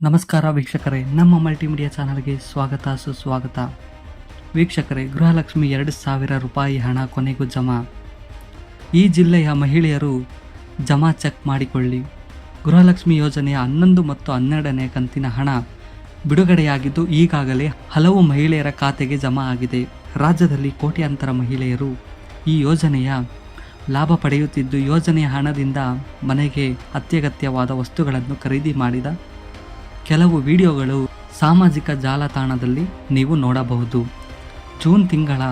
ನಮಸ್ಕಾರ ವೀಕ್ಷಕರೇ, ನಮ್ಮ ಮಲ್ಟಿಮೀಡಿಯಾ ಚಾನಲ್ಗೆ ಸ್ವಾಗತ, ಸುಸ್ವಾಗತ. ವೀಕ್ಷಕರೇ, ಗೃಹಲಕ್ಷ್ಮಿ ಎರಡು ಸಾವಿರ ರೂಪಾಯಿ ಹಣ ಕೊನೆಗೂ ಜಮಾ. ಈ ಜಿಲ್ಲೆಯ ಮಹಿಳೆಯರು ಜಮಾ ಚೆಕ್ ಮಾಡಿಕೊಳ್ಳಿ. ಗೃಹಲಕ್ಷ್ಮಿ ಯೋಜನೆಯ ಹನ್ನೊಂದು ಮತ್ತು ಹನ್ನೆರಡನೇ ಕಂತಿನ ಹಣ ಬಿಡುಗಡೆಯಾಗಿದ್ದು, ಈಗಾಗಲೇ ಹಲವು ಮಹಿಳೆಯರ ಖಾತೆಗೆ ಜಮಾ ಆಗಿದೆ. ರಾಜ್ಯದಲ್ಲಿ ಕೋಟ್ಯಾಂತರ ಮಹಿಳೆಯರು ಈ ಯೋಜನೆಯ ಲಾಭ ಪಡೆಯುತ್ತಿದ್ದು, ಯೋಜನೆಯ ಹಣದಿಂದ ಮನೆಗೆ ಅತ್ಯಗತ್ಯವಾದ ವಸ್ತುಗಳನ್ನು ಖರೀದಿ ಮಾಡಿದ ಕೆಲವು ವಿಡಿಯೋಗಳು ಸಾಮಾಜಿಕ ಜಾಲತಾಣದಲ್ಲಿ ನೀವು ನೋಡಬಹುದು. ಜೂನ್ ತಿಂಗಳ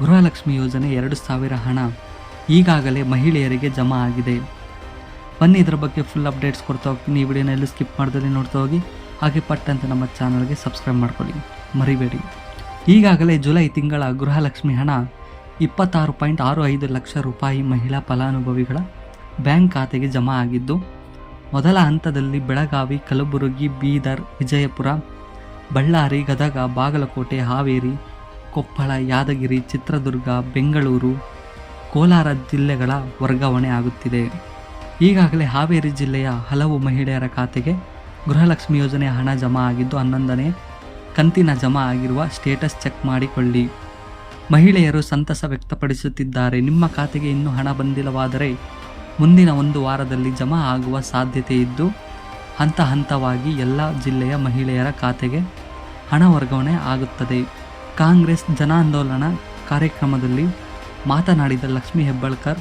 ಗೃಹಲಕ್ಷ್ಮಿ ಯೋಜನೆ ಎರಡು ಸಾವಿರ ಹಣ. ಈಗಾಗಲೇ ಮಹಿಳೆಯರಿಗೆ ಜಮಾ ಆಗಿದೆ. ಬನ್ನಿ ಇದರ ಬಗ್ಗೆ ಫುಲ್ ಅಪ್ಡೇಟ್ಸ್ ಕೊಡ್ತಾ ಹೋಗ್ತೀನಿ. ಈ ವಿಡಿಯೋನ ಎಲ್ಲೂ ಸ್ಕಿಪ್ ಮಾಡ್ದಲ್ಲಿ ನೋಡ್ತಾ ಹೋಗಿ. ಹಾಗೆ ಪಟ್ಟಂತೆ ನಮ್ಮ ಚಾನಲ್ಗೆ ಸಬ್ಸ್ಕ್ರೈಬ್ ಮಾಡ್ಕೊಳ್ಳಿ. ಮರಿಬೇಡಿ. ಈಗಾಗಲೇ ಜುಲೈ ತಿಂಗಳ ಗೃಹಲಕ್ಷ್ಮಿ ಹಣ ಇಪ್ಪತ್ತಾರು ಪಾಯಿಂಟ್ ಆರು ಐದು ಲಕ್ಷ ರೂಪಾಯಿ ಮಹಿಳಾ ಫಲಾನುಭವಿಗಳ ಬ್ಯಾಂಕ್ ಖಾತೆಗೆ ಜಮಾ ಆಗಿದ್ದು ಮೊದಲ ಹಂತದಲ್ಲಿ ಬೆಳಗಾವಿ, ಕಲಬುರಗಿ, ಬೀದರ್, ವಿಜಯಪುರ, ಬಳ್ಳಾರಿ, ಗದಗ, ಬಾಗಲಕೋಟೆ, ಹಾವೇರಿ, ಕೊಪ್ಪಳ, ಯಾದಗಿರಿ, ಚಿತ್ರದುರ್ಗ, ಬೆಂಗಳೂರು, ಕೋಲಾರ ಜಿಲ್ಲೆಗಳ ವರ್ಗಾವಣೆ ಆಗುತ್ತಿದೆ. ಈಗಾಗಲೇ ಹಾವೇರಿ ಜಿಲ್ಲೆಯ ಹಲವು ಮಹಿಳೆಯರ ಖಾತೆಗೆ ಗೃಹಲಕ್ಷ್ಮಿ ಯೋಜನೆ ಹಣ ಜಮಾ ಆಗಿದ್ದು ಹನ್ನೊಂದನೇ ಕಂತಿನ ಜಮಾ ಆಗಿರುವ ಸ್ಟೇಟಸ್ ಚೆಕ್ ಮಾಡಿಕೊಳ್ಳಿ. ಮಹಿಳೆಯರು ಸಂತಸ ವ್ಯಕ್ತಪಡಿಸುತ್ತಿದ್ದಾರೆ. ನಿಮ್ಮ ಖಾತೆಗೆ ಇನ್ನೂ ಹಣ ಬಂದಿಲ್ಲವಾದರೆ ಮುಂದಿನ ಒಂದು ವಾರದಲ್ಲಿ ಜಮಾ ಆಗುವ ಸಾಧ್ಯತೆ ಇದ್ದು, ಹಂತ ಹಂತವಾಗಿ ಎಲ್ಲ ಜಿಲ್ಲೆಯ ಮಹಿಳೆಯರ ಖಾತೆಗೆ ಹಣ ವರ್ಗಾವಣೆ ಆಗುತ್ತದೆ. ಕಾಂಗ್ರೆಸ್ ಜನಾಂದೋಲನ ಕಾರ್ಯಕ್ರಮದಲ್ಲಿ ಮಾತನಾಡಿದ ಲಕ್ಷ್ಮೀ ಹೆಬ್ಬಾಳ್ಕರ್,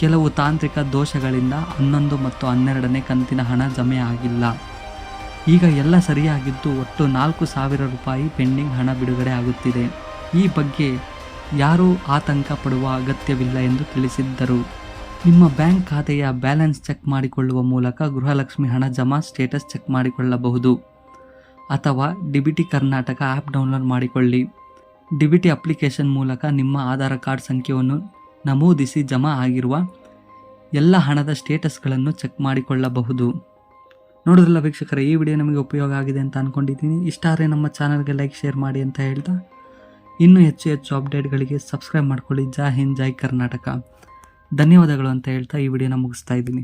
ಕೆಲವು ತಾಂತ್ರಿಕ ದೋಷಗಳಿಂದ ಹನ್ನೊಂದು ಮತ್ತು ಹನ್ನೆರಡನೇ ಕಂತಿನ ಹಣ ಜಮೆ ಆಗಿಲ್ಲ. ಈಗ ಎಲ್ಲ ಸರಿಯಾಗಿದ್ದು ಒಟ್ಟು ನಾಲ್ಕು ಸಾವಿರ ರೂಪಾಯಿ ಪೆಂಡಿಂಗ್ ಹಣ ಬಿಡುಗಡೆ ಆಗುತ್ತಿದೆ. ಈ ಬಗ್ಗೆ ಯಾರೂ ಆತಂಕ ಪಡುವ ಅಗತ್ಯವಿಲ್ಲ ಎಂದು ತಿಳಿಸಿದ್ದರು. ನಿಮ್ಮ ಬ್ಯಾಂಕ್ ಖಾತೆಯ ಬ್ಯಾಲೆನ್ಸ್ ಚೆಕ್ ಮಾಡಿಕೊಳ್ಳುವ ಮೂಲಕ ಗೃಹಲಕ್ಷ್ಮಿ ಹಣ ಜಮಾ ಸ್ಟೇಟಸ್ ಚೆಕ್ ಮಾಡಿಕೊಳ್ಳಬಹುದು. ಅಥವಾ ಡಿಬಿಟಿ ಕರ್ನಾಟಕ ಆ್ಯಪ್ ಡೌನ್ಲೋಡ್ ಮಾಡಿಕೊಳ್ಳಿ. ಡಿಬಿಟಿ ಅಪ್ಲಿಕೇಶನ್ ಮೂಲಕ ನಿಮ್ಮ ಆಧಾರ್ ಕಾರ್ಡ್ ಸಂಖ್ಯೆಯನ್ನು ನಮೂದಿಸಿ ಜಮಾ ಆಗಿರುವ ಎಲ್ಲ ಹಣದ ಸ್ಟೇಟಸ್ಗಳನ್ನು ಚೆಕ್ ಮಾಡಿಕೊಳ್ಳಬಹುದು. ನೋಡಿದ್ರಲ್ಲ ವೀಕ್ಷಕರ, ಈ ವಿಡಿಯೋ ನಮಗೆ ಉಪಯೋಗ ಆಗಿದೆ ಅಂತ ಅಂದ್ಕೊಂಡಿದ್ದೀನಿ ಇಷ್ಟ ಆದರೆ ನಮ್ಮ ಚಾನಲ್ಗೆ ಲೈಕ್, ಶೇರ್ ಮಾಡಿ ಅಂತ ಹೇಳ್ತಾ, ಇನ್ನೂ ಹೆಚ್ಚು ಹೆಚ್ಚು ಅಪ್ಡೇಟ್ಗಳಿಗೆ ಸಬ್ಸ್ಕ್ರೈಬ್ ಮಾಡ್ಕೊಳ್ಳಿ. ಜಾ ಹಿಂದ್, ಜೈ ಕರ್ನಾಟಕ. ಧನ್ಯವಾದಗಳು ಅಂತ ಹೇಳ್ತಾ ಈ ವಿಡಿಯೋನ ಮುಗಿಸ್ತಾ ಇದ್ದೀನಿ.